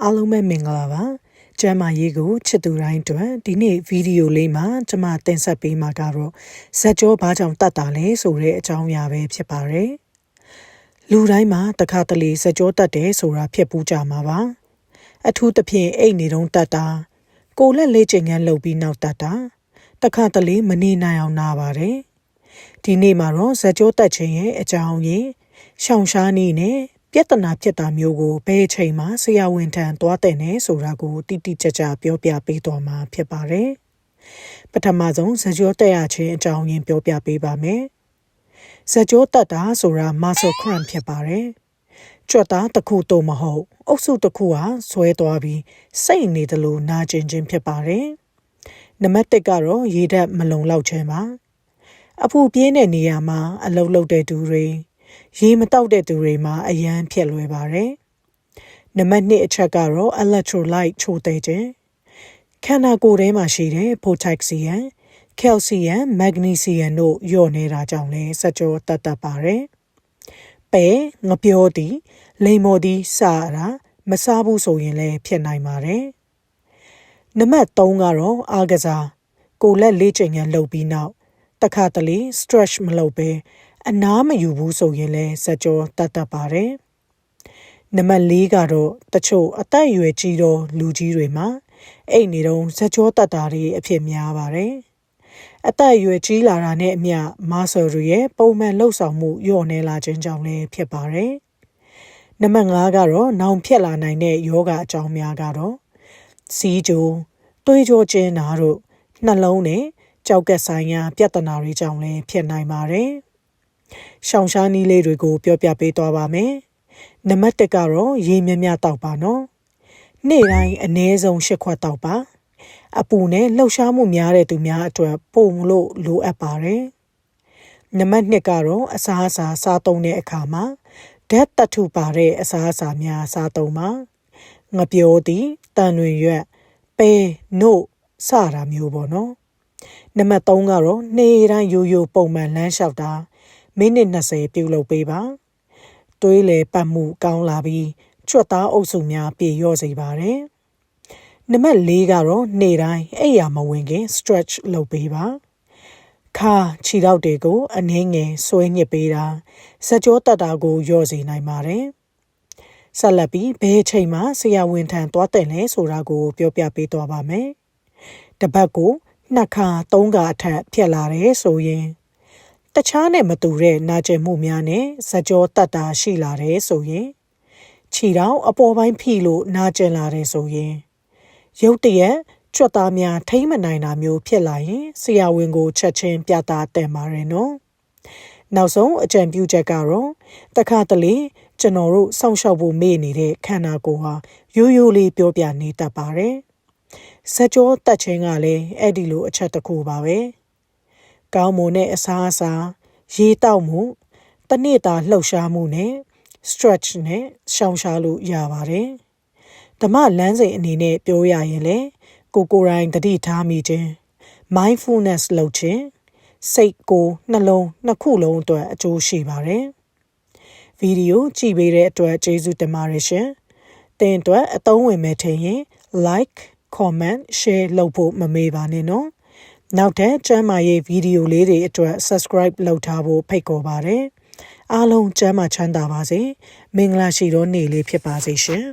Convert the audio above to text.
အားလုံးပဲမင်္ဂလာပါကျမ်းမာရေးကိုချစ်သူတိုင်းအတွက်ဒီနေ့ဗီဒီယိုလေးမှာကျွန်မတင်ဆက်ပေးမှာကတော့ဇက်ကြောဘာကြောင့်တတ်တာလဲဆိုတဲ့အကြောင်းအရာပဲဖြစ်ပါတယ်လူတိုင်းမှာတခါတလေဇက်ကြောတတ်တယ်ဆိုတာဖြစ်ပူးကြမှာပါအထူးသဖြင့်အိတ်နေတုံးတတ်တာကိုလက်လေးချိန်ငန်းလှုပ်ပြီးနောက်တတ်တာတခါတလေမနေနိုင်အောင်နာပါတယ်ဒီနေ့မှာတော့ဇက်ကြောတက်ခြင်းရဲ့အကြောင်းရင်းရှောင်ရှားနည်းနဲ့ ပြဿနာဖြစ်တာမျိုးကိုဘယ်အချိန်မှဆရာဝန်ထံသွားတဲ့နဲ့ဆိုတာကိုတိတိကျကျပြောပြပေးသွားမှာဖြစ်ပါတယ်ပထမဆုံးဇက်ကြောတက်ရခြင်းအကြောင်းရင်းပြောပြပေးပါမယ်ဇက်ကြောတက်တာဆိုတာ muscle cramp ဖြစ်ပါတယ်ကြွက်သားတစ်ခုတော့မဟုတ်အုပ်စုတစ်ခုဟာဆွဲသွားပြီးစိတ်နေတယ်လို့နာကျင်ခြင်းဖြစ်ပါတယ်နံပါတ်1ကတော့ရေဓာတ်မလုံလောက်ခြင်းပါအဖူပြင်းတဲ့နေရာမှာအလုတ်လုတ်တဲ့သူတွေ ရေမတောက်တဲ့သူတွေမှာအရန်ဖြစ်လွယ်ပါတယ်နံပါတ်2အချက်ကတော့ electrolyte ချိုတဲ့ခြင်းခန္ဓာကိုယ်ထဲမှာရှိတဲ့ potassium calcium magnesium တို့ညော့နေတာကြောင့်လည်းစကြောတတ်တတ်ပါတယ်ပဲငပြောသည်လိမ်မော်သည်စတာမစားဘူးဆိုရင်လည်းဖြစ်နိုင်ပါတယ်နံပါတ်3ကတော့အားကစားကိုလက်လေးချိန်ရလှုပ်ပြီးနောက်တခါတလေ stretch မလုပ်ဘဲ အနားမယူဘူးဆိုရင်လည်းစကြောတတ်တတ်ပါတယ်နံပါတ်၄ကတော့တချို့အသက်အရွယ်ကြီးသောလူကြီးတွေမှာအဲ့နေတော့စကြောတတ်တာတွေအဖြစ်များပါတယ်အသက်အရွယ်ကြီးလာတာနဲ့အမျှမဆာတွေရဲ့ပုံမှန်လှုပ်ဆောင်မှုညော့နေလာခြင်းကြောင့်လည်းဖြစ်ပါတယ်နံပါတ်5ကတော့နောင်ဖြစ်လာနိုင်တဲ့ယောဂအကြောင်းများကတော့စီးကြိုတွေးကြောခြင်းနာတို့နှလုံးနဲ့ကြောက်ကက်ဆိုင်ရာ ပြဿနာတွေကြောင့်လည်းဖြစ်နိုင်ပါတယ်။ ရှောင်ရှားနည်းလေးတွေကို ပြောပြပေးသွားပါမယ်။နံပါတ်1ကတော့ရေမြမြတောက်ပါနော်။နေ့တိုင်းအနည်းဆုံး၈ခွက်တောက်ပါ။အပူနဲ့လှုပ်ရှားမှုများတဲ့သူများအတွက်ပုံလို့လိုအပ်ပါတယ်။နံပါတ်2ကတော့အစားအစာစားသုံးတဲ့အခါမှာဓာတ်တထုပါတဲ့အစားအစာများစားသုံးပါ။ငပြောသည်တန်တွင်ရွက်ပဲနို့စတာမျိုးပေါ့နော်နံပါတ်3ကတော့နေ့တိုင်းရိုးရိုးပုံမှန်လမ်းလျှောက်တာ မိနစ်20ပြုလုပ်ပေးပါတွေးလေပတ်မှုကောင်းလာပြီးချွတ်သားအုပ်စုများပြေလျော့စေပါတယ်နံပါတ်4ကတော့နေ့တိုင်းအိပ်ယာမဝင်ခင် stretch လုပ်ပေးပါခါခြေထောက်တွေကိုအနှင်းငယ်ဆွဲညစ်ပေးတာစကြောတက်တာကိုလျော့စေနိုင်ပါတယ်ဆက်လက်ပြီးဘယ်အချိန်မှဆရာဝန်ထံသွားတယ်လဲဆိုတာကို ပြောပြပေးသွားပါမယ်တပတ်ကိုနှစ်ခါသုံးခါအထက်ဖြစ်လာတယ်ဆိုရင် တခြားနဲ့မတူတဲ့နာကျင်မှုများနဲ့ဇကြောတက်တာရှိလာတယ်ဆိုရင်ခြေထောက်အပေါ်ပိုင်းဖိလို့နာကျင်လာတယ်ဆိုရင်ရုတ်တရက်ကြွက်သားများထိမ့်မနိုင်တာမျိုးဖြစ်လာရင်ဆရာဝန်ကိုချက်ချင်းပြသတင်ပါတယ်နော်နောက်ဆုံးအကြံပြုချက်ကတော့တခါတလေကျွန်တော်တို့စောင့်ရှောက်ဖို့မေ့နေတဲ့ခန္ဓာကိုယ်ဟာရိုးရိုးလေးပြောပြနေတတ်ပါတယ်ဇက်ကြောတက်ချင်းကလည်းအဲ့ဒီလိုအချက်တစ်ခုပါပဲ ကောင်းမွန်တဲ့အစားအစာရေတောက်မှုတနေ့တာလှုပ်ရှားမှုနဲ့ stretch နဲ့ရှောင်ရှားလို့ရပါတယ်ဓမ္မလမ်းစဉ်အနေနဲ့ပြောရရင်လေကိုကိုယ်တိုင်တတိထားမိခြင်း mindfulness လုပ်ခြင်းစိတ်ကိုနှလုံးနှစ်ခုလုံးအတွက်အကျိုးရှိပါတယ်ဗီဒီယိုကြည့်ပေးတဲ့အတွက်ကျေးဇူးတင်ပါတယ်ရှင်တင်အတွက်အသုံးဝင်မဲ့ထင်ရင် like comment share လုပ်ဖို့မမေ့ပါနဲ့နော် နောက်ထပ်ကျမ်းမာရေးဗီဒီယိုလေးတွေအတွက် subscribe လုပ်ထားဖို့ဖိတ်ခေါ်ပါတယ်အားလုံးကျမ်းမာချမ်းသာပါစေမင်္ဂလာရှိသောနေ့လေးဖြစ်ပါစေရှင်